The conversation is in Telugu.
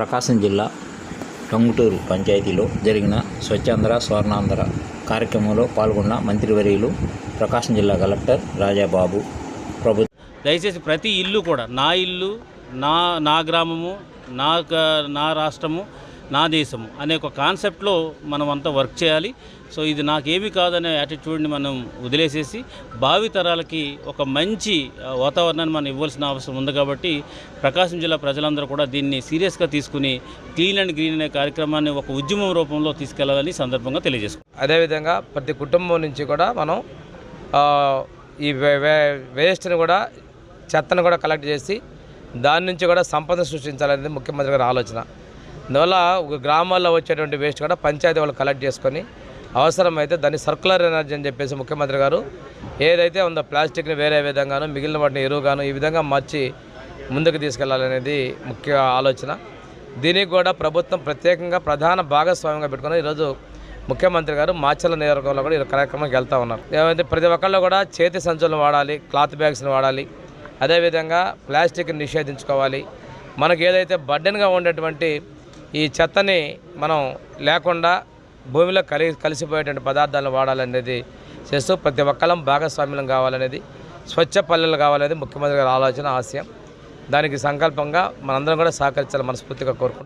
ప్రకాశం జిల్లా టొంగుటూరు పంచాయతీలో జరిగిన స్వచ్ఛాంధ్ర స్వర్ణాంధ్ర కార్యక్రమంలో పాల్గొన్న మంత్రివర్యులు ప్రకాశం జిల్లా కలెక్టర్ రాజాబాబు ప్రభు దయచేసి ప్రతి ఇల్లు కూడా నా ఇల్లు నా నా గ్రామము నా నా రాష్ట్రము నా దేశము అనే ఒక కాన్సెప్ట్లో మనం అంతా వర్క్ చేయాలి. సో ఇది నాకేమి కాదనే యాటిట్యూడ్ని మనం వదిలేసేసి భావి తరాలకి ఒక మంచి వాతావరణాన్ని మనం ఇవ్వాల్సిన అవసరం ఉంది కాబట్టి ప్రకాశం జిల్లా ప్రజలందరూ కూడా దీన్ని సీరియస్గా తీసుకుని క్లీన్ అండ్ గ్రీన్ అనే కార్యక్రమాన్ని ఒక ఉద్యమం రూపంలో తీసుకెళ్ళాలని సందర్భంగా తెలియజేసుకుంటాం అదేవిధంగా ప్రతి కుటుంబం నుంచి కూడా మనం ఈ వే- వే- వేస్ట్ని కూడా చెత్తను కూడా కలెక్ట్ చేసి దాని నుంచి కూడా సంపద సృష్టించాలనేది ముఖ్యమంత్రి గారి ఆలోచన. అందువల్ల ఒక గ్రామాల్లో వచ్చేటువంటి వేస్ట్ కూడా పంచాయతీ వాళ్ళు కలెక్ట్ చేసుకొని అవసరమైతే దాన్ని సర్కులర్ ఎనర్జీ అని చెప్పేసి ముఖ్యమంత్రి గారు ఏదైతే ఉందో ప్లాస్టిక్ని వేరే విధంగాను మిగిలిన వాటిని ఎరువుగాను ఈ విధంగా మార్చి ముందుకు తీసుకెళ్ళాలనేది ముఖ్య ఆలోచన. దీనికి కూడా ప్రభుత్వం ప్రత్యేకంగా ప్రధాన భాగస్వామ్యంగా పెట్టుకుని ఈరోజు ముఖ్యమంత్రి గారు మాచల నియోజకవర్గంలో కూడా ఈ కార్యక్రమానికి వెళ్తా ఉన్నారు. ఏమైతే ప్రతి ఒక్కళ్ళు కూడా చేతి సంచులను వాడాలి క్లాత్ బ్యాగ్స్ని వాడాలి అదేవిధంగా ప్లాస్టిక్ని నిషేధించుకోవాలి. మనకి ఏదైతే బడ్డెన్గా ఉండేటువంటి ఈ చెత్తని మనం లేకుండా భూమిలో కలి కలిసిపోయేటువంటి పదార్థాలను వాడాలనేది చేస్తూ ప్రతి ఒక్కళ్ళం భాగస్వామ్యం కావాలనేది స్వచ్ఛ పల్లెలు కావాలనేది ముఖ్యమంత్రి గారి ఆలోచన ఆశయం. దానికి సంకల్పంగా మనందరం కూడా సహకరించాలని మనస్ఫూర్తిగా కోరుకుంటున్నాం.